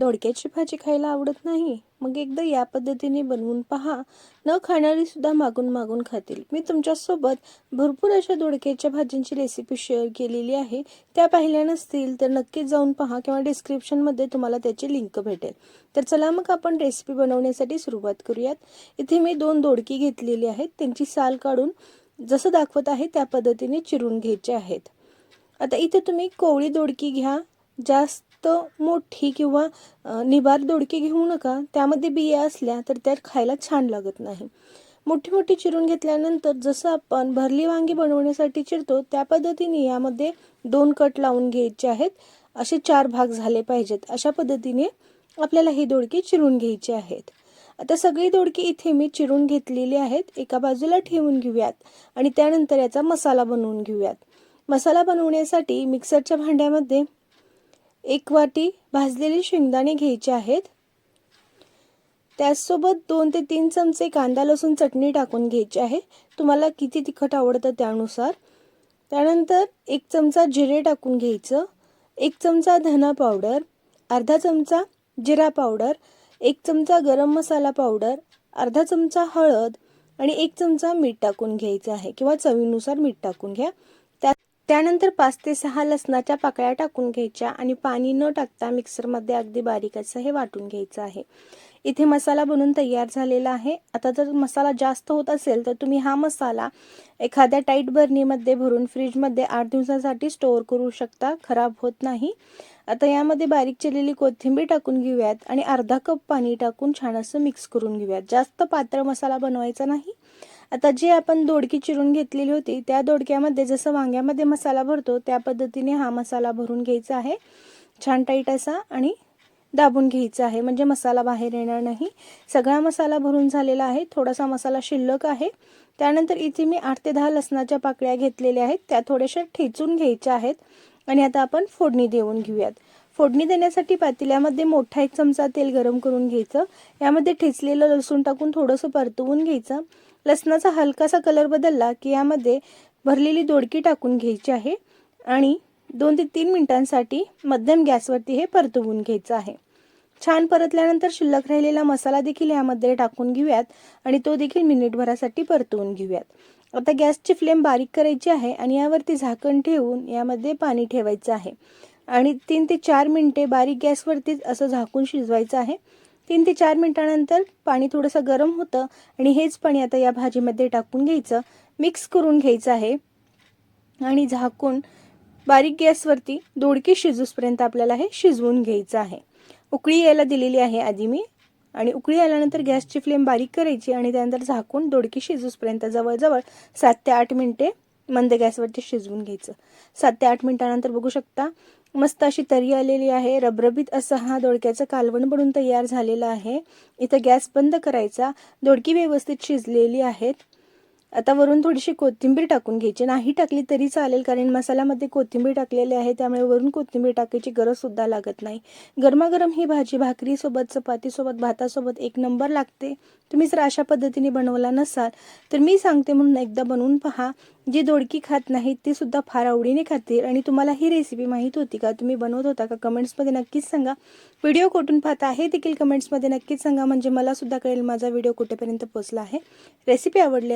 दोडक्याची भाजी खायला आवडत नाही. मग एकदा या पद्धतीने बनवून पहा. न खाणारी सुद्धा मागून मागून खातील. मी तुमच्यासोबत भरपूर अशा दोडक्याच्या भाज्यांची रेसिपी शेअर केलेली आहे. त्या पाहिल्या नसतील तर नक्कीच जाऊन पहा किंवा डिस्क्रिप्शनमध्ये तुम्हाला त्याची लिंक भेटेल. तर चला मग आपण रेसिपी बनवण्यासाठी सुरुवात करूयात. इथे मी दोन दोडकी घेतलेली आहेत. त्यांची साल काढून जसं दाखवत आहे त्या पद्धतीने चिरून घ्यायचे आहेत. आता इथे तुम्ही कोवळी दोडकी घ्या. जास्त मोठी किंवा निबार दोडके घेऊ नका. त्यामध्ये बिया असल्या तर त्यात खायला छान लागत नाही. मोठी मोठी चिरून घेतल्यानंतर जसं आपण भरली वांगी बनवण्यासाठी चिरतो त्या पद्धतीने यामध्ये दोन कट लावून घ्यायचे आहेत. असे चार भाग झाले पाहिजेत. अशा पद्धतीने आपल्याला ही दोडकी चिरून घ्यायची आहेत. आता सगळी दोडकी इथे मी चिरून घेतलेली आहेत. एका बाजूला ठेवून घेऊयात आणि त्यानंतर याचा मसाला बनवून घेऊयात. मसाला बनवण्यासाठी मिक्सरच्या भांड्यामध्ये एक वाटी भाजलेले शेंगदाणे घ्यायचे आहेत. त्याचसोबत दोन ते तीन चमचे कांदा लसूण चटणी टाकून घ्यायची आहे. तुम्हाला किती तिखट आवडतं त्यानुसार. त्यानंतर एक चमचा जिरे टाकून घ्यायचं. एक चमचा धना पावडर अर्धा चमचा जिरा पावडर एक चमचा गरम मसाला पावडर अर्धा चमचा हळद आणि एक चमचा मीठ टाकून घ्यायचं आहे. किंवा चवीनुसार मीठ टाकून घ्या. त्यानंतर पाच ते सहा लसणाच्या पाकळ्या टाकून घ्यायच्या आणि पाणी न टाकता मिक्सरमध्ये अगदी बारीक असं हे वाटून घ्यायचं आहे. इथे मसाला बनून तयार झालेला आहे. आता जर मसाला जास्त होत असेल तर तुम्ही हा मसाला एखाद्या टाईट बर्नीमध्ये भरून फ्रीजमध्ये आठ दिवसासाठी स्टोअर करू शकता. खराब होत नाही. आता यामध्ये बारीक चिरलेली कोथिंबीर टाकून घेऊयात आणि अर्धा कप पाणी टाकून छान असं मिक्स करून घेऊयात. जास्त पातळ मसाला बनवायचा नाही. आता जे आपण दोडकी चिरून घेतलेली होती त्या दोडक्यामध्ये जसं वांग्यामध्ये मसाला भरतो त्या पद्धतीने हा मसाला भरून घ्यायचा आहे. छान टाईट असा आणि दाबून घ्यायचा आहे. म्हणजे मसाला बाहेर येणार नाही. सगळा मसाला भरून झालेला आहे. थोडासा मसाला शिल्लक आहे. त्यानंतर इथे मी आठ ते दहा लसणाच्या पाकळ्या घेतलेल्या आहेत. त्या थोड्याशा ठेचून घ्यायच्या आहेत. आणि आता आपण फोडणी देऊन घेऊयात. फोडणी देण्यासाठी पातेल्यामध्ये मोठा एक चमचा तेल गरम करून घ्यायचं. यामध्ये ठेचलेलं लसूण टाकून थोडंसं परतवून घ्यायचं. लसणाचा हलकासा कलर बदलला की यामध्ये भरलेली दोडकी टाकून घ्यायची आहे आणि दोन ते तीन मिनिटांसाठी मध्यम गॅसवरती हे परतवून घ्यायचं आहे. छान परतल्यानंतर शिल्लक राहिलेला मसाला देखील यामध्ये टाकून घेऊयात आणि तो देखील मिनिटभरासाठी परतवून घेऊयात. आता गॅसची फ्लेम बारीक करायची आहे आणि यावरती झाकण ठेवून यामध्ये पाणी ठेवायचं आहे. आणि तीन ते चार मिनटे बारीक गॅसवरतीच असं झाकून शिजवायचं आहे. तीन ते चार मिनिटानंतर पाणी थोडंसं गरम होतं आणि हेच पाणी आता या भाजीमध्ये टाकून घ्यायचं. मिक्स करून घ्यायचं आहे. आणि झाकून बारीक गॅसवरती दोडकी शिजूसपर्यंत आपल्याला हे शिजवून घ्यायचं आहे. उकळी यायला दिलेली आहे आधी मी. आणि उकळी आल्यानंतर गॅसची फ्लेम बारीक करायची आणि त्यानंतर झाकून दोडकी शिजूसपर्यंत जवळजवळ सात ते आठ मिनटे मंद गॅसवरती शिजवून घ्यायचं. सात ते आठ मिनटानंतर बघू शकता मस्त अशी तरी आलेली आहे. रबरबीत असं हा दोडक्याचं कालवण बनून तयार झालेलं आहे. इथं गॅस बंद करायचा. दोडकी व्यवस्थित शिजलेली आहेत. आता वरून थोडीशी कोथिंबीर टाकून घ्यायची. नाही टाकली तरी चालेल कारण मसाल्यामध्ये कोथिंबीर टाकलेली आहे त्यामुळे वरून कोथिंबीर टाकायची गरजसुद्धा लागत नाही. गरमागरम ही भाजी भाकरीसोबत चपातीसोबत भातासोबत एक नंबर लागते. तुम्ही जर अशा पद्धतीने बनवला नसाल तर मी सांगते म्हणून एकदा बनवून पहा. जी दोडकी खात नाहीत ती सुद्धा फार आवडीने खातील आणि तुम्हाला ही रेसिपी माहीत होती का? तुम्ही बनवत होता का? कमेंट्समध्ये नक्कीच सांगा. व्हिडिओ कुठून पाहता हे देखील कमेंट्समध्ये नक्कीच सांगा. म्हणजे मला सुद्धा कळेल माझा व्हिडिओ कुठेपर्यंत पोहोचला आहे. रेसिपी आवडली